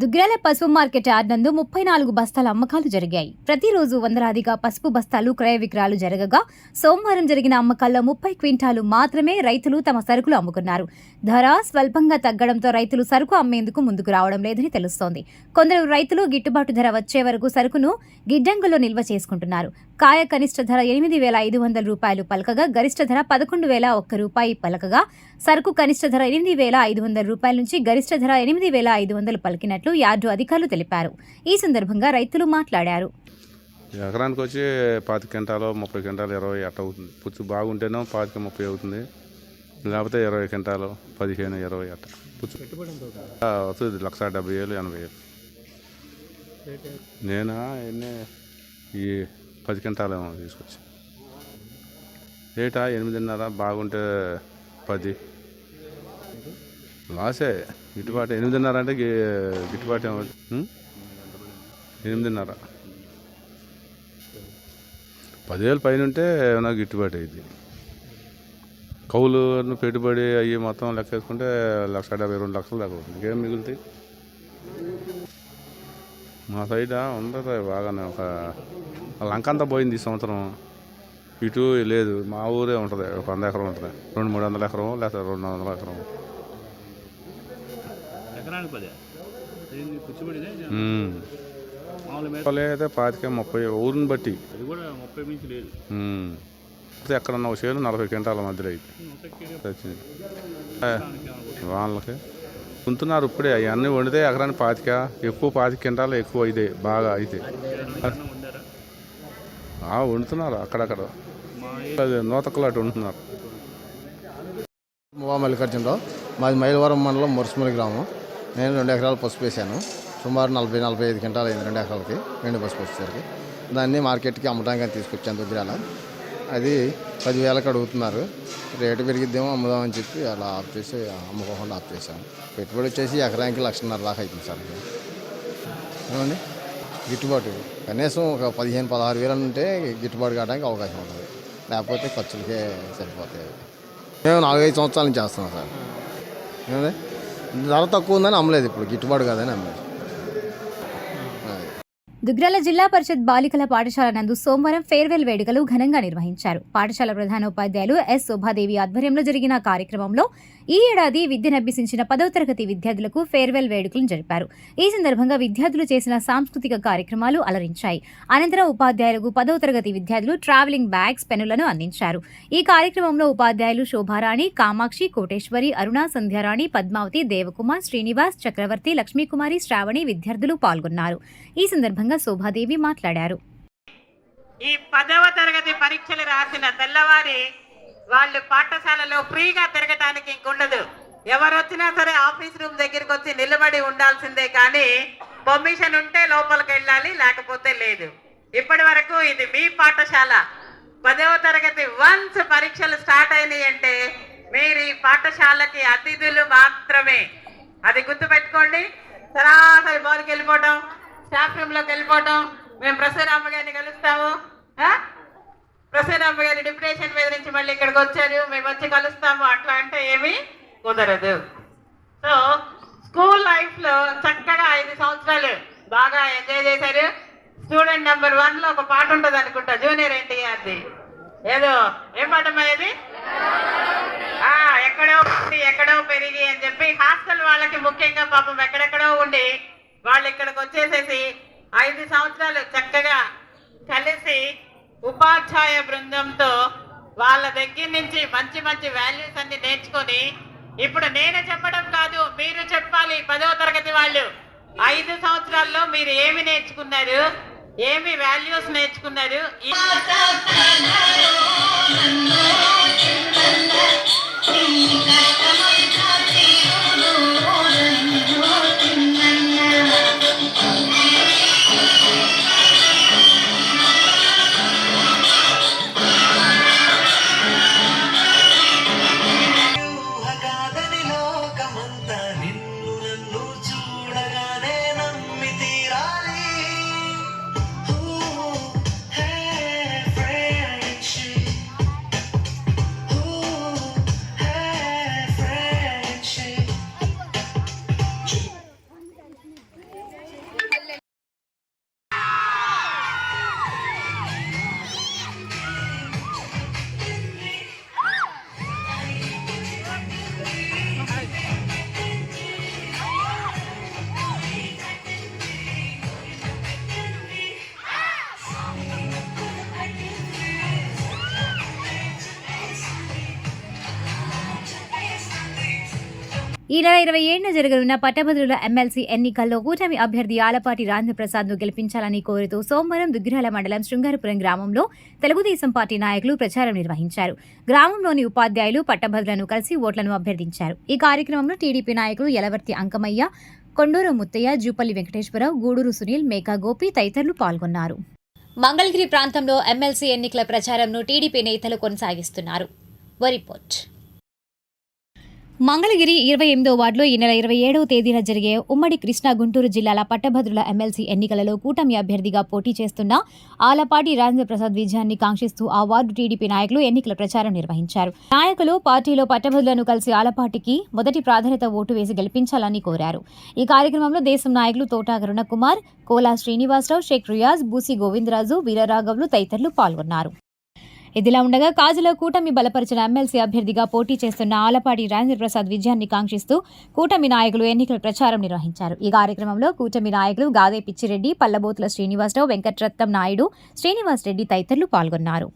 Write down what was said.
దుగ్గిరాల పసుపు market yard నందు ముప్పై నాలుగు బస్తాల అమ్మకాలు జరిగాయి. ప్రతిరోజు వందలాదిగా పసుపు బస్తాలు క్రయ విక్రయాలు జరగగా సోమవారం జరిగిన అమ్మకాల్లో ముప్పై క్వింటాలు మాత్రమే రైతులు తమ సరుకులు అమ్ముకున్నారు. ధర స్వల్పంగా తగ్గడంతో రైతులు సరుకు అమ్మేందుకు ముందుకు రావడం లేదని తెలుస్తోంది. కొందరు రైతులు గిట్టుబాటు ధర వచ్చే వరకు సరుకును గిడ్డంగుల్లో నిల్వ చేసుకుంటున్నారు. కాయ కనిష్ట ధర ఎనిమిది వేల ఐదు వందల రూపాయలు పలకగా గరిష్ట ధర పదకొండు వేల ఒక్క రూపాయి పలకగా సరుకు కనిష్ట ధర ఎనిమిది వేల ఐదు వందల రూపాయల నుంచి గరిష్ట ధర ఎనిమిది వేల ఐదు వందలు పలికినట్లు యార్డు అధికారులు తెలిపారు. ఈ సందర్భంగా రైతులు మాట్లాడారు. ఎకరానికి వచ్చి పాతి క్వింటాలు ముప్పై క్వింటాలు ఇరవై అట్ట అవుతుంది. పుచ్చు బాగుంటేనో పాతిక ముప్పై అవుతుంది. లేకపోతే ఇరవై క్వింటాలు పదిహేను ఇరవై అట్ట పుచ్చు. వస్తుంది. లక్ష డెబ్బై వేలు ఎనభై వేలు. నేనా ఎన్ని? ఈ పది క్వింటాలేమో తీసుకొచ్చి. రేటా ఎనిమిదిన్నర? బాగుంటే పది. లాసే. గిట్టుబాటు ఎనిమిదిన్నర అంటే గిట్టుబాటు ఎనిమిదిన్నర. పదివేలు పైన ఉంటే ఏమైనా గిట్టుబాటు అయింది కౌలు పెట్టుబడి అవి మొత్తం లెక్క వేసుకుంటే లక్ష డెబ్బై రెండు లక్షలు దాకా అవుతుంది ఇంకేం మిగులుతాయి? మా సైడ్ ఉండదు బాగానే. ఒక లంక అంతా పోయింది ఈ సంవత్సరం. ఇటు లేదు. మా ఊరే ఉంటుంది. ఒక వంద ఎకరం ఉంటుంది. రెండు మూడు వందల ఎకరం లేకపోతే రెండు వందల ఎకరం ఎకరానికి పదే. దీన్ని అయితే పాతిక ముప్పై ఊరిని బట్టి. అది కూడా ముప్పై మించి లేదు. అయితే ఎక్కడన్నా ఒక చేను నలభై క్వింటాల మధ్యలో అయితే. వాళ్ళకి. ఉంటున్నారు ఇప్పుడే అవన్నీ వండితే ఎకరానికి పాతిక ఎక్కువ పాతిక క్వింటాలు ఎక్కువ అయితే బాగా అయితే. వండుతున్నారు అక్కడక్కడ. నూతకలు అటు వండుతున్నారు. మువా మల్లికార్జునరావు. మాది మైలవరం మండలం మురసమల్లి గ్రామం. నేను రెండు ఎకరాలు పసుపు వేసాను. సుమారు నలభై నలభై ఐదు గంటలు అయింది రెండు ఎకరాలకి రెండు పసుపు వచ్చేసరికి. దాన్ని మార్కెట్కి అమ్మడానికి తీసుకొచ్చాను దుగ్గిరాల. అది పదివేలకు అడుగుతున్నారు. రేటు పెరిగిద్దేమో అమ్ముదామని చెప్పి అలా ఆఫ్ చేసి అమ్ముకోకుండా ఆఫ్ చేశాను. పెట్టుబడి వచ్చేసి ఎకరానికి లక్షన్నర దాకా అవుతుంది సార్. ఏమండి? గిట్టుబాటు. కనీసం ఒక పదిహేను పదహారు వేలు ఉంటే గిట్టుబాటు కావడానికి అవకాశం ఉంటుంది. లేకపోతే ఖర్చులకే సరిపోతాయి. మేము నాలుగైదు సంవత్సరాల నుంచి చేస్తున్నాం సార్. ఏమండి? ధర తక్కువ ఉందని అమ్మలేదు ఇప్పుడు గిట్టుబాటు కాదని అమ్మలేదు. దుగ్రాల జిల్లా పరిషత్ బాలికల పాఠశాల నందు సోమవారం ఫేర్వెల్ వేడుకలు ఘనంగా నిర్వహించారు. పాఠశాల ప్రధానోపాధ్యాయులు ఎస్. శోభాదేవి ఆధ్వర్యంలో జరిగిన కార్యక్రమంలో ఈ ఏడాది విద్యనభ్యసించిన పదవ తరగతి విద్యార్థులకు ఫేర్వెల్ వేడుకలు జరిపారు. ఈ సందర్భంగా విద్యార్థులు చేసిన సాంస్కృతిక కార్యక్రమాలు అలరించాయి. అనంతరం ఉపాధ్యాయులకు పదవ తరగతి విద్యార్థులు ట్రావెలింగ్ బ్యాగ్స్ పెన్నులను అందించారు. ఈ కార్యక్రమంలో ఉపాధ్యాయులు శోభారాణి కామాక్షి కోటేశ్వరి అరుణ సంధ్యారాణి పద్మావతి దేవకుమార్ శ్రీనివాస్ చక్రవర్తి లక్ష్మీకుమారి శ్రావణి విద్యార్థులు పాల్గొన్నారు. ఈ సందర్భంగా శోభాదేవి మాట్లాడారు. ఈ పదవ తరగతి పరీక్షలు రాసిన తెల్లవారి వాళ్ళు పాఠశాలలో ఫ్రీగా తిరగటానికి ఇంకుండదు. ఎవరు వచ్చినా సరే ఆఫీస్ రూమ్ దగ్గరికి వచ్చి నిలబడి ఉండాల్సిందే కానీ పర్మిషన్ ఉంటే లోపలికి వెళ్ళాలి లేకపోతే లేదు. ఇప్పటి వరకు ఇది మీ పాఠశాల. పదవ తరగతి వన్స్ పరీక్షలు స్టార్ట్ అయినాయి అంటే మీరు ఈ పాఠశాలకి అతిథులు మాత్రమే. అది గుర్తుపెట్టుకోండి. సరాసరి బోర్కి వెళ్ళిపోవటం స్టాఫ్ రూమ్లోకి వెళ్ళిపోవటం మేము ప్రసరామ్మ గారిని కలుస్తాము. ఆ? గారి డిప్రెషన్ మీద నుంచి మళ్ళీ ఇక్కడికి వచ్చారు. మేము వచ్చి కలుస్తాము. అట్లా అంటే ఏమీ కుదరదు. సో స్కూల్ లైఫ్లో చక్కగా ఐదు సంవత్సరాలు బాగా ఎంజాయ్ చేశారు. స్టూడెంట్ నెంబర్ వన్లో ఒక పాట ఉంటుంది అనుకుంటా. జూనియర్ ఎన్టీఆర్ది. ఏదో ఏం పాటమ్మా ఇది? ఎక్కడో ఉండి ఎక్కడో పెరిగి అని చెప్పి హాస్టల్ వాళ్ళకి ముఖ్యంగా పాపం ఎక్కడెక్కడో ఉండి వాళ్ళు ఇక్కడికి వచ్చేసేసి ఐదు సంవత్సరాలు చక్కగా కలిసి ఉపాధ్యాయ బృందంతో వాళ్ళ దగ్గర నుంచి మంచి మంచి వాల్యూస్ అన్ని నేర్చుకొని ఇప్పుడు నేను చెప్పడం కాదు మీరు చెప్పాలి పదవ తరగతి వాళ్ళు. ఐదు సంవత్సరాల్లో మీరు ఏమి నేర్చుకున్నారు? ఏమి వాల్యూస్ నేర్చుకున్నారు? ఇంకా ఈ నెల ఇరవై ఏడున జరగనున్న పట్టభద్రుల ఎమ్మెల్సీ ఎన్నికల్లో కూటమి అభ్యర్థి ఆలపాటి రాంధ్రప్రసాద్ను గెలిపించాలని కోరుతూ సోమవారం దుగ్గిరాల మండలం శృంగారపురం గ్రామంలో తెలుగుదేశం పార్టీ నాయకులు ప్రచారం నిర్వహించారు. గ్రామంలోని ఉపాధ్యాయులు పట్టభద్రులను కలిసి ఓట్లను అభ్యర్థించారు. ఈ కార్యక్రమంలో టీడీపీ నాయకులు యలవర్తి అంకమయ్య కొండూరు ముత్తయ్య జూపల్లి వెంకటేశ్వరరావు గూడూరు సునీల్ మేకా గోపి తదితరులు పాల్గొన్నారు. మంగళగిరి ప్రాంతంలో ఎమ్మెల్సీ ఎన్నికల ప్రచారంను టీడీపీ నేతలు కొనసాగిస్తున్నారు. రిపోర్ట్. మంగళగిరి ఇరవై ఎనిమిదో వార్డులో ఈ నెల ఇరవై ఏడవ తేదీన జరిగే ఉమ్మడి కృష్ణా గుంటూరు జిల్లాల పట్టభద్రుల ఎమ్మెల్సీ ఎన్నికలలో కూటమి అభ్యర్థిగా పోటీ చేస్తున్న ఆలపాటి రాజేంద్రప్రసాద్ విజయాన్ని కాంక్షిస్తూ ఆ వార్డు టీడీపీ నాయకులు ఎన్నికల ప్రచారం నిర్వహించారు. నాయకులు పార్టీలో పట్టభద్రులను కలిసి ఆలపాటికి మొదటి ప్రాధాన్యత ఓటు వేసి గెలిపించాలని కోరారు. ఈ కార్యక్రమంలో దేశం నాయకులు తోటా కరుణకుమార్ కోలా శ్రీనివాసరావు షేక్ రియాజ్ బూసి గోవిందరాజు వీరరాఘవులు తదితరులు పాల్గొన్నారు. ఇదిలా ఉండగా కాజులో కూటమి బలపరిచిన ఎమ్మెల్సీ అభ్యర్థిగా పోటీ చేస్తున్న ఆలపాటి రాజేంద్ర ప్రసాద్ విజయాన్ని కాంక్షిస్తూ కూటమి నాయకులు ఎన్నికల ప్రచారం నిర్వహించారు. ఈ కార్యక్రమంలో కూటమి నాయకులు గాదే పిచ్చిరెడ్డి పల్లబోతుల శ్రీనివాసరావు వెంకటరత్నం నాయుడు శ్రీనివాస్ రెడ్డి తదితరులు పాల్గొన్నారు.